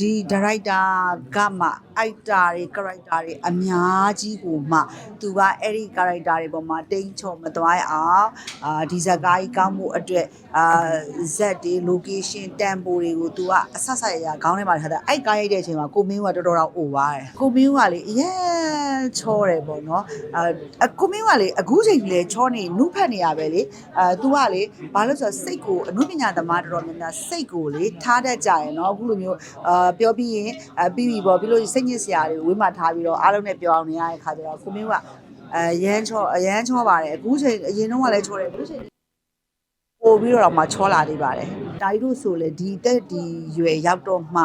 ဒီဒါရိုက်တာကမှအိုက်တာတွေ character တွေအများကြီးကိုမှသူကအဲ့ဒီ character တွေပေါ်မှာတိမ်ချော်မသွားရအောင်အာဒီဇာတ်ကားကြီးကောင်းမှုအတွက်အာဇက်တွေ location တန်ဖိုတွေကိုသူကအဆဆရရခေါင်းထဲမှာထားတာအဲ့ကားရိုက်တဲ့အချိန်မှာကိုမင်းကတော်တော်တော့အိုသွားတယ်ကိုမင်းကလေအရင်ချောတယ်ပေါ့နော်အာကိုမင်းကလေအခုချိန်ကြီးလေချောနေနုဖတ်နေရပဲလေအာ तू ကလေဘာလို့ဆိုတော့စိတ်ကိုအနုပညာသမားတော်တော်များများစိတ်ကိုလေထားတတ်ကြရယ်နော်အခုလိုမျိုးအာပြောပြီးရင်အပြီးပြီပေါ့ပြီးလို့စိတ်ညစ်စရာတွေဝေးမှထားပြီးတော့အားလုံးနဲ့ပြောအောင်နေရတဲ့ခါကျတော့ကိုမင်းကအရန်ချောအရန်ချောပါတယ်အခုချိန်အရင်တော့ကလည်းချောတယ်အခုချိန်ပို့ပြီးတော့မှချောလာသေးပါတယ်။ တာကြီးတို့ဆိုလေဒီတက်ဒီရွယ်ရောက်တော့မှ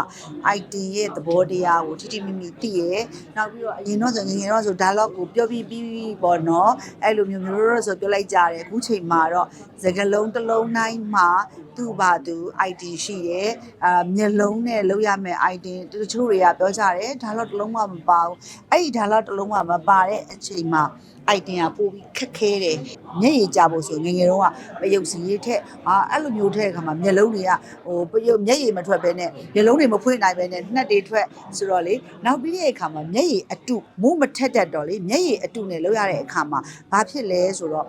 IT ရဲ့သဘောတရားကိုထိထိမိမိသိရဲ။နောက်ပြီးတော့အရင်တော့ဆိုငယ်ငယ်တော့ဆို dialogue ကိုပြောပြီးပြီးပေါ့နော်။အဲ့လိုမျိုးမျိုးတော့ဆိုပြောလိုက်ကြတယ်။အခုချိန်မှာတော့စကလုံးတစ်လုံးတိုင်းမှာသူ့ဘာသူ IT ရှိတယ်။အာမျက်လုံးနဲ့လောက်ရမယ် IT တချို့တွေကပြောကြတယ်။ဒါတော့တစ်လုံးမှမပါဘူး။အဲ့ဒီဒါတော့တစ်လုံးမှမပါတဲ့အချိန်မှာ item ကပို့ပြီးခက်ခဲတယ်မျက်ရည်ကြဖို့ဆိုငယ်ငယ်တုန်းကပယုတ်စီရေးထက်အာအဲ့လိုမျိုးထက်အခါမှာမျက်လုံးတွေကဟိုပယုတ်မျက်ရည်မထွက်ဘဲနဲ့မျက်လုံးတွေမဖွင့်နိုင်ဘဲနဲ့နှက်တွေထွက်ဆိုတော့လေနောက်ပြီးတဲ့အခါမှာမျက်ရည်အတုမိုးမထက်တတ်တော့လေမျက်ရည်အတုနဲ့လောက်ရတဲ့အခါမှာဘာဖြစ်လဲဆိုတော့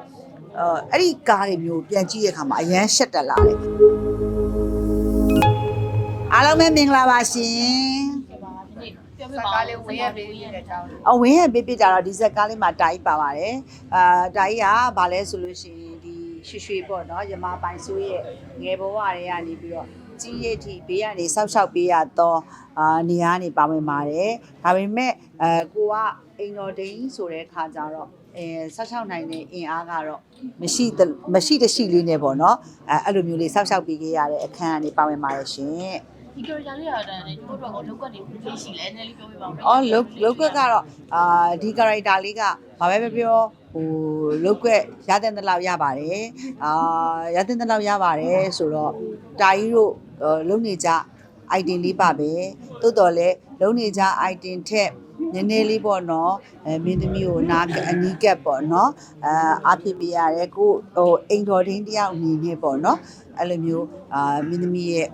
အဲအဲ့ဒီကားတွေမျိုးပြန်ကြည့်တဲ့အခါမှာအရန်ရှက်တက်လာတယ်အားလုံးပဲမင်္ဂလာပါရှင် ပြောပြပါလေးဝင်ရပေးတဲ့အကြောင်းအဝင်းရဲ့ပြပြကြတော့ဒီဇက်ကားလေးမှာတာကြီးပါပါတယ်အာတာကြီးကဘာလဲဆိုလို့ရှိရင်ဒီရွှေရွှေပေါ့နော်ရမပိုင်ဆိုးရဲ့ငယ်ဘဝတွေကနေပြီးတော့ကြီးရည်ထိဘေးကနေဆောက်ရှောက်ပေးရတော့အာနေရာကနေပါဝင်ပါတယ်ဒါပေမဲ့အဲကိုကအိမ်တော်ဒိန်ဆိုတဲ့ခါကျတော့အဲဆောက်ရှောက်နိုင်တဲ့အင်အားကတော့မရှိသမရှိတရှိလေးနဲ့ပေါ့နော်အဲအဲ့လိုမျိုးလေးဆောက်ရှောက်ပေးခဲ့ရတဲ့အခန်းကနေပါဝင်ပါတယ်ရှင် ဒီကြော်ကြော်လေးရတဲ့ဒီတို့တော့လောက်ကနေပြီးရှိလဲနည်းလေးပြောပြပါဦးအော်လုတ်လုတ်ကွက်ကတော့အာဒီ character လေးကဘာပဲပြောပြောဟိုလုတ်ကွက်ရတဲ့တလောက်ရပါတယ်အာရတဲ့တလောက်ရပါတယ်ဆိုတော့တာကြီးတို့အာလုံနေကြ item လေးပါပဲတိုးတော်လဲလုံနေကြ item ထက်နည်းနည်းလေးပေါ့နော်အဲမင်းသမီးကိုနာအနီးကပ်ပေါ့နော်အာအဖြစ်ပြရတယ်ကိုဟိုအိမ်တော်တင်းတယောက်အနေနဲ့ပေါ့နော်အဲ့လိုမျိုးအာမင်းသမီးရဲ့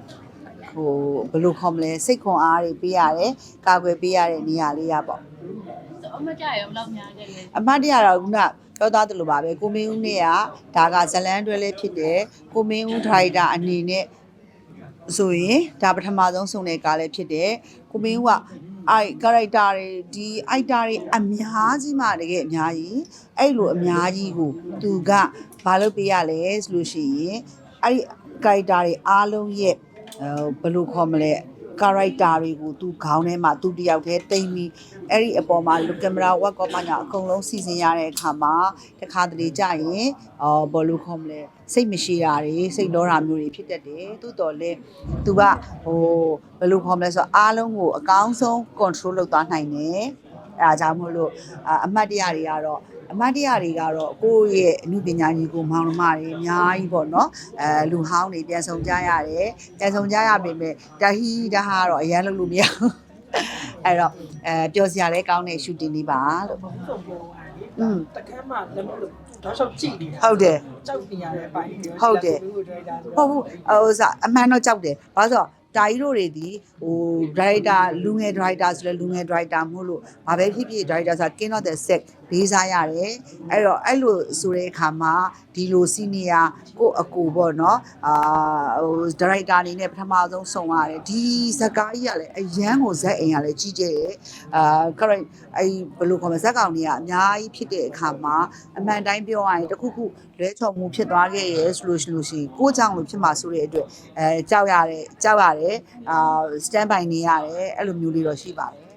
ဟိုဘယ်လိုခေါ်မလဲစိတ်ခွန်အားတွေပေးရတယ်ကာကွယ်ပေးရတဲ့နေရာလေးရပေါ့အမကြရဘလောက်များခဲ့လဲအမတ်တရတော့ခုနပြောသားသလိုပါပဲကိုမင်းဦးနဲ့ကဒါကဇလန်းတွဲလေးဖြစ်တယ်ကိုမင်းဦးဒရိုက်တာအနေနဲ့ဆိုရင်ဒါပထမဆုံးစုံတဲ့ကားလေးဖြစ်တယ်ကိုမင်းဦးကအဲ့ character တွေဒီ item တွေအများကြီးမှတကယ်အများကြီးအဲ့လိုအများကြီးကိုသူကဘာလုပ်ပေးရလဲဆိုလို့ရှိရင်အဲ့ဒီ character တွေအားလုံးရဲ့ဟို ဘယ်လိုခေါ်မလဲ character တွေကိုသူခေါင်းထဲမှာသူတယောက်တည်းတိမ့်ပြီးအဲ့ဒီအပေါ်မှာလူကင်မရာဝက်ကောမှညာအကုန်လုံးစီစဉ်ရတဲ့အခါမှာတခါတလေကြာရင်အော်ဘယ်လိုခေါ်မလဲစိတ်မရှိတာတွေစိတ်လောတာမျိုးတွေဖြစ်တတ်တယ်သို့တော်လဲသူကဟိုဘယ်လိုခေါ်မလဲဆိုတော့အားလုံးကိုအကောင်းဆုံး control လုပ်သွားနိုင်တယ်အဲဒါကြောင့်မို့လို့အာအမှတ်တရတွေကတော့ အမတ်တရားတွေကတော့ကိုယ့်ရဲ့အမှုပညာကြီးကိုမောင်နှမတွေအများကြီးပေါ့နော်အဲလူဟောင်းတွေပြန်ဆောင်ကြရတယ်ပြန်ဆောင်ကြရပေမဲ့တဟီတဟာတော့အရန်လုပ်လို့မရဘူးအဲ့တော့အဲပျော်စရာလည်းကောင်းတဲ့ shooting လေးပါလို့ဆုံးပေါ်သွားတယ်อืมတခါမှလည်းမလို့တော့ရှောက်ကြည့်နေတာဟုတ်တယ်ကြောက်နေရတဲ့အပိုင်းတွေဟုတ်တယ်ဘယ်လိုဒရိုက်တာဆိုဟုတ်ဘူးဟိုစားအမှန်တော့ကြောက်တယ်ဘာလို့ဆိုတော့တာကြီးတို့တွေဒီဟို driver လူငယ် driver ဆိုလဲလူငယ် driver မဟုတ်လို့ဘာပဲဖြစ်ဖြစ် driver ဆိုတာ king of the set လေးစားရတယ်အဲ့တော့အဲ့လိုဆိုတဲ့အခါမှာဒီလို senior ကိုအကူပေါ့နော်အာဟို director အနေနဲ့ပထမဆုံးစုံရတယ်ဒီဇက်ကားကြီးကလည်းအရန်ကိုဇက်အိမ်ကလည်းကြီးကျယ်တယ်အာ correct အဲ့ဘယ်လိုခေါ်မလဲဇက်ကောင်တွေကအများကြီးဖြစ်တဲ့အခါမှာအမှန်တိုင်းပြောရရင်တစ်ခုခုလွဲချော်မှုဖြစ်သွားခဲ့ရဲဆိုလို့ရှိလို့ရှိရင်ကိုယ့်ကြောင့်လို့ဖြစ်မှာဆိုတဲ့အတွက်အဲကြောက်ရတယ်ကြောက်ရတယ်ရတယ်အာ stand by နေရတယ်အဲ့လိုမျိုးလေးတော့ရှိပါတယ်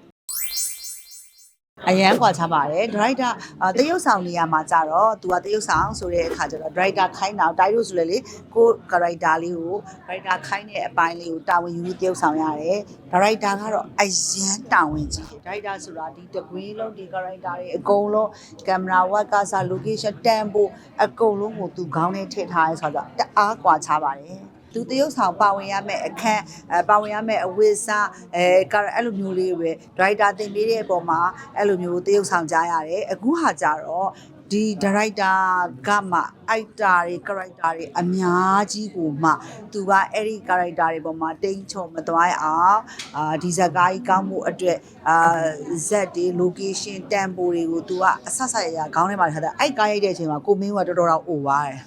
အရန်ကွာချပါတယ်ဒရိုက်တာတရုတ်ဆောင်နေရာမှာကြတော့သူကတရုတ်ဆောင်ဆိုတဲ့အခါကျတော့ဒရိုက်တာခိုင်းတာတိုက်ရို့ဆိုလေလေကိုကာရိုက်တာလေးကိုဒရိုက်တာခိုင်းတဲ့အပိုင်းလေးကိုတာဝန်ယူပြီးတရုတ်ဆောင်ရတယ်ဒရိုက်တာကတော့အရန်တာဝန်ကြီးဒရိုက်တာဆိုတာဒီတကွေးလုံးဒီကာရိုက်တာတွေအကုန်လုံးကင်မရာဝက်ကစား location တန်ဖို့အကုန်လုံးကိုသူခေါင်းနဲ့ထည့်ထားရဲဆိုတော့တအားကွာချပါတယ် သူတရုတ်ဆောင်ပါဝင်ရမယ့်အခန်းအဲပါဝင်ရမယ့်အဝတ်စားအဲကာအဲ့လိုမျိုးလေးပဲဒရိုက်တာတင်ပေးတဲ့အပေါ်မှာအဲ့လိုမျိုးတရုတ်ဆောင်ကြရတယ်အခုဟာကြတော့ဒဒီဒါရိုက်တာကမှအိုက်တာတွေ character တွေအများကြီးကိုမှသူကအဲ့ဒီ character တွေပေါ်မှာတိမ်ချုံမသွားရအောင်အာဒီဇာတ်ကားကြီးကောင်းမှုအတွက်အာဇက်တွေ location တန်ပိုတွေကိုသူကအဆက်ဆက်ရရခေါင်းထဲမှာထားတာအဲ့ကားရိုက်တဲ့အချိန်မှာကိုမင်းကတော်တော်တော့အိုသွားတယ်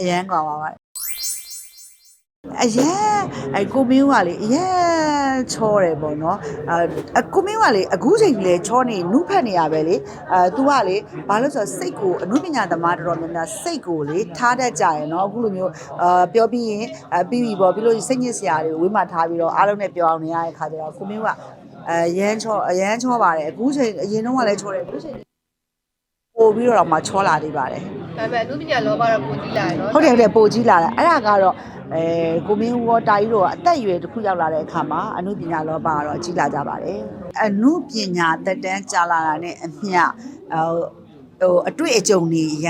အရန်ကွာပါပါ အရင်အဲကိုမင်းကလေအရင်ချောတယ်ပေါ့နော်အဲကိုမင်းကလေအခုချိန်လေချောနေနုဖက်နေရပဲလေအဲ तू ကလေဘာလို့ဆိုတော့စိတ်ကိုအနုပညာသမားတော်တော်များများစိတ်ကိုလေထားတတ်ကြရယ်နော်အခုလိုမျိုးအာပြောပြီးရင်အပြီးပြီပေါ့ပြီးလို့စိတ်ညစ်စရာတွေကိုဝေးမှထားပြီးတော့အားလုံးနဲ့ပြောအောင်နေရတဲ့ခါကျတော့ကိုမင်းကအရန်ချောအရန်ချောပါတယ်အခုချိန်အရင်တော့ကလည်းချောတယ်အခုချိန်ပို့ပြီးတော့မှချောလာသေးပါတယ်ဒါပေမဲ့အနုပညာလောဘတော့ပုံကြည့်လာရနော်ဟုတ်တယ်ဟုတ်တယ်ပိုကြီးလာတယ်အဲ့ဒါကတော့ အဲကိုမင်းဝတာကြီးတို့ကအသက်အရွယ်တစ်ခုရောက်လာတဲ့အခါမှာအမှုပညာလောဘကတော့ကြီးလာကြပါတယ်အမှုပညာတက်တန်းကြာလာတာနဲ့အမျှဟိုဟိုအတွေ့အကြုံတွေအရ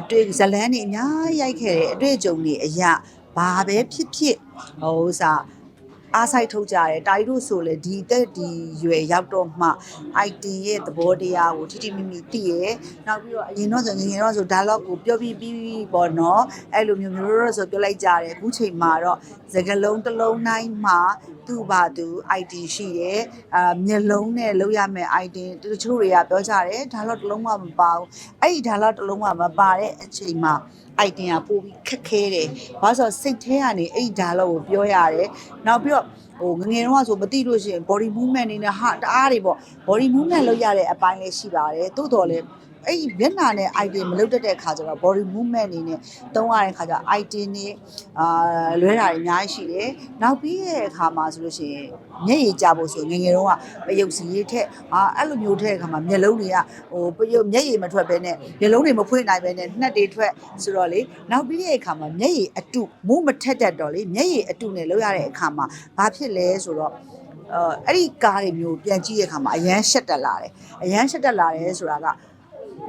အတွေ့ဇလန်းတွေအများကြီးရိုက်ခဲ့တယ်အတွေ့အကြုံတွေအရဘာပဲဖြစ်ဖြစ်ဟိုဥစား အားဆိုင်ထုတ်ကြတယ်တာရီတို့ဆိုလေဒီတက်ဒီရွယ်ရောက်တော့မှ IT ရဲ့သဘောတရားကိုထိထိမိမိသိရယ်နောက်ပြီးတော့အရင်တော့ဆိုငယ်ငယ်တော့ဆို dialogue ကိုပြောပြီးပြီးပြီးပေါ့နော်အဲ့လိုမျိုးမျိုးတော့ဆိုပြောလိုက်ကြတယ်အခုချိန်မှာတော့စကလုံးတစ်လုံးတိုင်းမှာသူ့ဘာသူ IT ရှိတယ်အာမျက်လုံးနဲ့လောက်ရမယ် IT တချို့တွေကပြောကြတယ် dialogue တစ်လုံးမှမပါဘူးအဲ့ဒီ dialogue တစ်လုံးမှမပါတဲ့အချိန်မှာ item ကပို့ပြီးခက်ခဲတယ်။ဘာလို့ဆိုတော့စိတ်ထဲကနေအဲ့ဒီ dialogue ကိုပြောရတယ်။နောက်ပြီးတော့ဟိုငငယ်တော့ဆိုမသိလို့ရှိရင် body movement နေနဲ့ဟာတအားတွေပေါ့ body movement လုပ်ရတဲ့အပိုင်းလေးရှိပါတယ်။သို့တော်လည်း အဲ့ဒီမျက်နှာနဲ့ item မလုပ်တတ်တဲ့ခါကျတော့ body movement နေနဲ့တုံးရတဲ့ခါကျ item နေအာလွဲတာတွေအများကြီးရှိတယ်။နောက်ပြီးတဲ့အခါမှာဆိုလို့ရှိရင်မျက်ရည်ကျဖို့ဆိုငယ်ငယ်တော့ကပယုတ်စီရေးထက်အာအဲ့လိုမျိုးထက်အခါမှာမျက်လုံးတွေကဟိုပယုတ်မျက်ရည်မထွက်ဘဲနဲ့မျက်လုံးတွေမဖွင့်နိုင်ဘဲနဲ့နှက်တွေထွက်ဆိုတော့လေနောက်ပြီးတဲ့အခါမှာမျက်ရည်အတုမိုးမထက်တတ်တော့လေမျက်ရည်အတုနဲ့လောက်ရတဲ့အခါမှာဘာဖြစ်လဲဆိုတော့အဲအဲ့ဒီကားတွေမျိုးပြန်ကြည့်တဲ့အခါမှာအရန်ရှက်တက်လာတယ်အရန်ရှက်တက်လာတယ်ဆိုတာက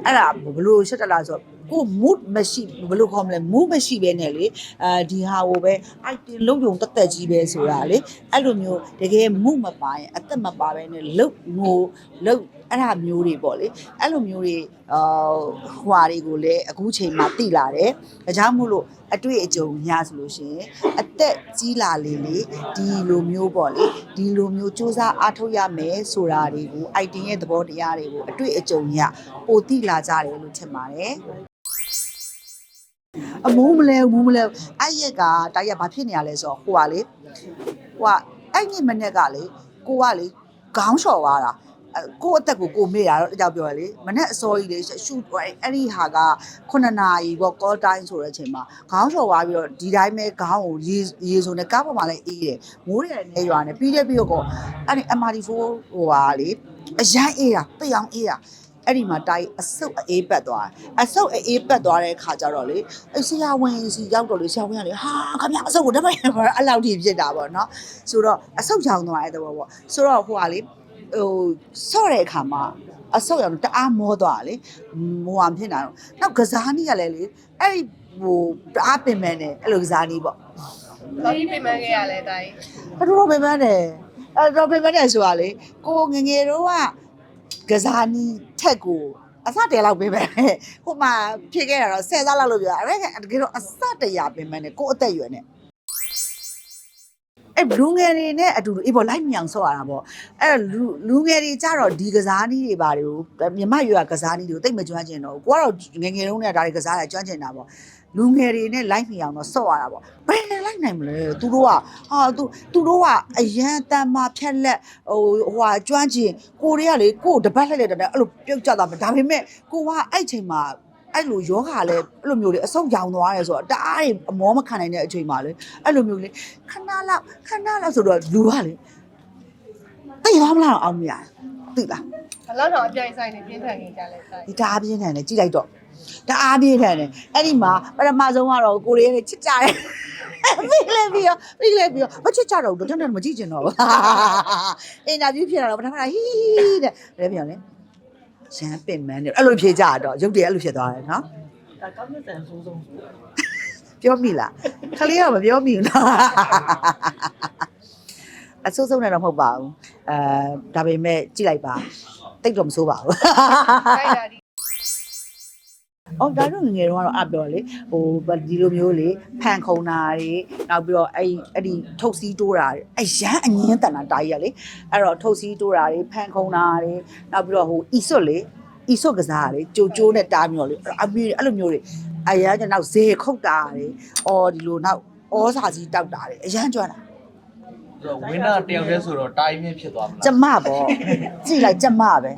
အဲ့ဒါဘလို့ရှက်တက်လာဆိုတော့ကို mood မရှိဘလို့ခေါ်မလဲ mood မရှိဘဲနဲ့လေအဲဒီဟာကိုပဲ item လုံးုံတက်တက်ကြီးပဲဆိုတာလေအဲ့လိုမျိုးတကယ် mood မပါရင်အသက်မပါဘဲနဲ့လုတ်ငိုလုတ်အဲ့ဒါမျိုးတွေပေါ့လေအဲ့လိုမျိုးတွေအာဟွာတွေကိုလည်းအခုချိန်မှာတိလာတယ်ဒါကြောင့်မို့လို့အတွေ့အကြုံညာဆိုလို့ရှိရင်အသက်ကြီးလာလေလေဒီလိုမျိုးပေါ့လေဒီလိုမျိုးစူးစမ်းအားထုတ်ရမယ်ဆိုတာတွေကို item ရဲ့သဘောတရားတွေကိုအတွေ့အကြုံညာပိုတိလာကြတယ်လို့ထင်ပါတယ်အမိုးမလဲဘူးမလဲဘူးအဲ့ရက်ကတိုက်ရက်ဘာဖြစ်နေရလဲဆိုတော့ဟိုကလေဟိုကအဲ့ညမနဲ့ကလေကိုကလေခေါင်းလျှော်သွားတာအဲ့ ကိုယ့်အသက်ကိုကိုမေ့တာတော့အကြောက်ပြောရလေမနဲ့အစောကြီးလေရှူအဲ့ဒီဟာက9နာရီပေါ့ call time ဆိုတဲ့အချိန်မှာခေါင်းလျှော်သွားပြီးတော့ဒီတိုင်းပဲခေါင်းကိုရေရေစုံနဲ့ကားပေါ်မှာလည်းအေးတယ်မိုးတွေလည်းနေရွာနေပြီးတဲ့ပြီးတော့အဲ့ဒီ MRT4 ဟိုဟာလေအရန်အေးတာပိတ်အောင်အေးတာအဲ့ဒီမှာတိုင်းအဆုပ်အေးပတ်သွားတယ်အဆုပ်အေးပတ်သွားတဲ့ခါကျတော့လေအဲ့ဆရာဝန်စီရောက်တော့လေဆရာဝန်ကလေဟာခမအဆုပ်ကိုတပတ်အဲ့လောက်ထိဖြစ်တာပေါ့နော်ဆိုတော့အဆုပ်ချောင်းသွားတဲ့သဘောပေါ့ဆိုတော့ဟိုဟာလေ ဟိုဆော့တဲ့အခါမှာအဆုပ်ရောင်တအားမောသွားလေမိုးအောင်ဖြစ်နေတာတော့နောက်ကစားနည်းကလည်းလေအဲ့ဒီဟိုတအားပင်ပန်းနေအဲ့လိုကစားနည်းပေါ့ဘာပြီးပြင်ပန်းခဲ့ရလဲတိုင်းအဲ့တော့ပင်ပန်းတယ်အဲ့တော့ပင်ပန်းတယ်ဆိုတာလေကိုငငယ်တော့ကကစားနည်းထက်ကိုအစတဲလောက်ပင်ပန်းတယ်ဟိုမှာဖြစ်ခဲ့တာတော့ဆယ်စားလောက်လို့ပြောတာအဲ့ဒါတကယ်တော့အစတရာပင်ပန်းတယ်ကိုအသက်အရွယ်နဲ့ အဲ့လူငယ်တွေနဲ့အတူတူအေးပေါ့လိုက်မြောင်ဆော့ရတာပေါ့အဲ့လူလူငယ်တွေကြတော့ဒီကစားနည်းတွေပါတွေကိုမြမရွက်ကစားနည်းတွေကိုတိတ်မကျွမ်းကျင်တော့ဘူးကိုကတော့ငယ်ငယ်တုန်းကဒါတွေကစားရကျွမ်းကျင်တာပေါ့လူငယ်တွေနဲ့လိုက်မြောင်တော့ဆော့ရတာပေါ့ဘယ်နဲ့လိုက်နိုင်မလဲသူတို့ကဟာသူသူတို့ကအရန်တန်မာဖြက်လက်ဟိုဟိုဟာကျွမ်းကျင်ကိုတွေကလေကိုတပတ်လှည့်လက်တဲ့အဲ့လိုပြုတ်ကြတာပဲဒါပေမဲ့ကိုကအဲ့ချိန်မှာ အဲ့လိုယောဂလည်းအဲ့လိုမျိုးလေအဆုတ်ရောင်သွားရဲဆိုတော့တအားတွေအမောမခံနိုင်တဲ့အချိန်မှာလေအဲ့လိုမျိုးလေခဏလောက်ခဏလောက်ဆိုတော့လူကလေတိတ်သွားမလားတော့အောင်မရသိလားဘလောက်တော့အပြိုင်ဆိုင်နေပြင်းထန်နေကြလဲတိုင်းဒီတအားပြင်းထန်တယ်ကြည့်လိုက်တော့တအားပြင်းထန်တယ်အဲ့ဒီမှာပထမဆုံးကတော့ကိုရီးယားနဲ့ချစ်ကြတယ်ပြီးလဲပြီးရောပြီးလဲပြီးရောမချစ်ကြတော့ဘူးတော့တော့မကြည့်ချင်တော့ဘူးအင်တာဗျူးဖြစ်တာတော့ပထမကဟီးတဲ့လည်းပြောလဲ ရန်ပင်မန်းတယ်အဲ့လိုဖြေကြတော့ရုပ်တရက်အဲ့လိုဖြစ်သွားတယ်နော်ဒါကောင်းတဲ့တန်ဆိုးဆုံးဆိုပြောမိလားခလေးကမပြောမိဘူးနော်အဆိုးဆုံးနဲ့တော့မဟုတ်ပါဘူးအဲဒါပေမဲ့ကြည့်လိုက်ပါတိတ်တော့မဆိုးပါဘူးတိုင်းတာဒီ အော်ဒါတော့ငယ်ငယ်တော့ကတော့အပြောလေဟိုဒီလိုမျိုးလေဖန်ခုံတာတွေနောက်ပြီးတော့အဲ့အဲ့ဒီထုတ်စီးတိုးတာတွေအရန်အငင်းတန်တာတာကြီးရလေအဲ့တော့ထုတ်စီးတိုးတာတွေဖန်ခုံတာတွေနောက်ပြီးတော့ဟိုအီဆွတ်လေအီဆွတ်ကစားလေကြိုကြိုးနဲ့တားပြီးတော့လေအမေအဲ့လိုမျိုးတွေအရန်ကျနောက်ဇေခုတ်တာတွေအော်ဒီလိုနောက်ဩစာကြီးတောက်တာတွေအရန်ကြွတာဆိုတော့ဝင်းနာတယောက်တည်းဆိုတော့တိုင်းမြင့်ဖြစ်သွားမလားကျမပေါ့ကြည့်လိုက်ကျမပဲ